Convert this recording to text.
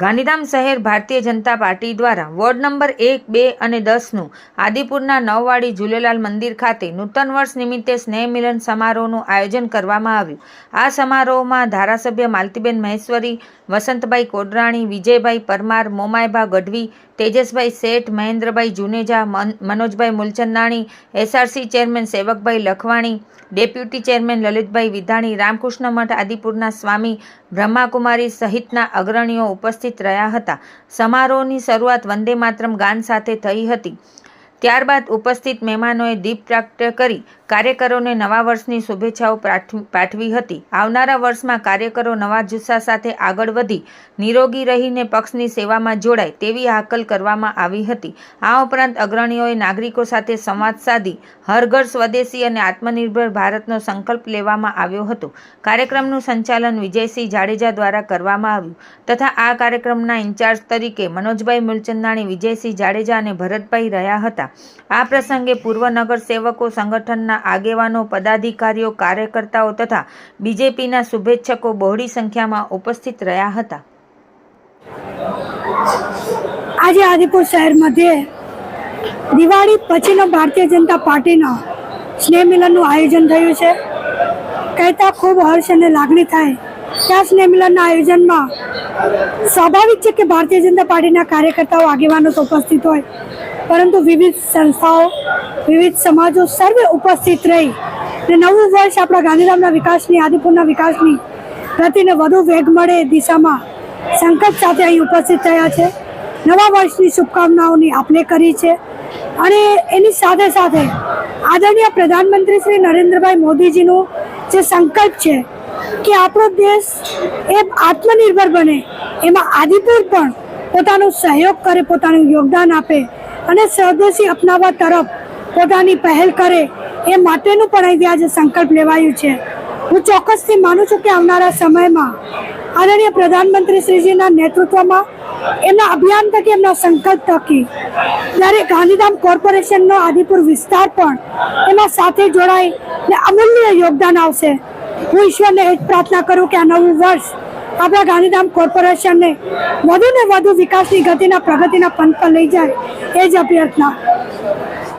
ગાંધીધામ શહેર ભારતીય જનતા પાર્ટી દ્વારા ward number એક, બે અને દસનું આદિપુરના નવવાડી ઝૂલેલાલ મંદિર ખાતે નૂતન વર્ષ નિમિત્તે સ્નેહ મિલન સમારોહનું આયોજન કરવામાં આવ્યું. આ સમારોહમાં ધારાસભ્ય માલતીબેન મહેશ્વરી, વસંતભાઈ કોડરાણી, વિજયભાઈ પરમાર મોમાયભા ગઢવી, તેજસભાઈ શેઠ, મહેન્દ્રભાઈ જુનેજા, મન- Manojbhai Mulchandani, SRC chairman Sevakbhai Lakhwani, deputy chairman Lalitbhai Vidhani, Ramakrishna Math આદિપુરના સ્વામી બ્રહ્માકુમારી સહિતના અગ્રણીઓ ઉપસ્થિત રહ્યા હતા. સમારોહની શરૂઆત વંદે માતરમ ગાન સાથે થઈ હતી. ત્યારબાદ ઉપસ્થિત મહેમાનોએ દીપ પ્રાપ્ત કરી કાર્યકરોને નવા વર્ષની શુભેચ્છાઓ પાઠવી હતી. આવનારા વર્ષમાં કાર્યકરો નવા જુસ્સા સાથે આગળ વધી, નિરોગી રહીને પક્ષની સેવામાં જોડાય તેવી હાકલ કરવામાં આવી હતી. આ ઉપરાંત અગ્રણીઓએ નાગરિકો સાથે સંવાદ સાધી હર ઘર સ્વદેશી અને આત્મનિર્ભર ભારતનો સંકલ્પ લેવામાં આવ્યો હતો. કાર્યક્રમનું સંચાલન વિજયસિંહ જાડેજા દ્વારા કરવામાં આવ્યું તથા આ કાર્યક્રમના ઇન્ચાર્જ તરીકે મનોજભાઈ મુલચંદાણી, વિજયસિંહ જાડેજા અને ભરતભાઈ રહ્યા હતા. આ પ્રસંગે પૂર્વ નગર સેવકો સંગઠનના આગેવાનો, પદાધિકારીઓ, કાર્યકર્તાઓ તથા બીજેપીના શુભેચ્છકો બહોળી સંખ્યામાં ઉપસ્થિત રહ્યા હતા. આજે આદિપુર શહેર મધ્યે દિવાળી પછીનો ભારતીય જનતા પાર્ટીનો સ્નેહ મિલનનું આયોજન થયું છે. કહેતા ખૂબ હર્ષ અને લાગણી થાય ત્યાં સ્નેહ મિલનના આયોજનમાં સ્વાભાવિક છે કે ભારતીય જનતા પાર્ટીના કાર્યકર્તાઓ, આગેવાનો ઉપસ્થિત હોય. પરંતુ વિવિધ સંસ્થાઓ, વિવિધ સમાજો સર્વે ઉપસ્થિત રહી ને નવું વર્ષ આપણા ગાંધીધામના વિકાસની, આદિપુરના વિકાસની ગતિને વધુ વેગ મળે એ દિશામાં સંકલ્પ સાથે અહીં ઉપસ્થિત થયા છે. નવા વર્ષની શુભકામનાઓની આપલે કરી છે અને એની સાથે સાથે આદરણીય પ્રધાનમંત્રી શ્રી નરેન્દ્રભાઈ મોદીજીનું જે સંકલ્પ છે કે આપણો દેશ એ આત્મનિર્ભર બને, એમાં આદિપુર પણ પોતાનો સહયોગ કરે, પોતાનું યોગદાન આપે અને સ્વદેશી અપનાવવા તરફ પોતાની પહેલ કરે એ માટેનું પણ અહીંથી આજે સંકલ્પ લેવાયું છે. હું ચોક્કસથી માનું છું કે આવનારા સમયમાં આદરણીય પ્રધાનમંત્રી શ્રીજીના નેતૃત્વમાં એમના અભિયાન થકી, એમના સંકલ્પ થકી, જ્યારે ગાંધીધામ કોર્પોરેશનનો આદિપુર વિસ્તાર પણ એમાં સાથે જોડાય ને અમૂલ્ય યોગદાન આવશે. હું ઈશ્વરને એ જ પ્રાર્થના કરું કે આ નવું વર્ષ આપણા ગાંધીધામ કોર્પોરેશનને વધુ ને વધુ વિકાસની ગતિના પ્રગતિના પંથ પર લઈ જાય એ જ અભ્યર્થના.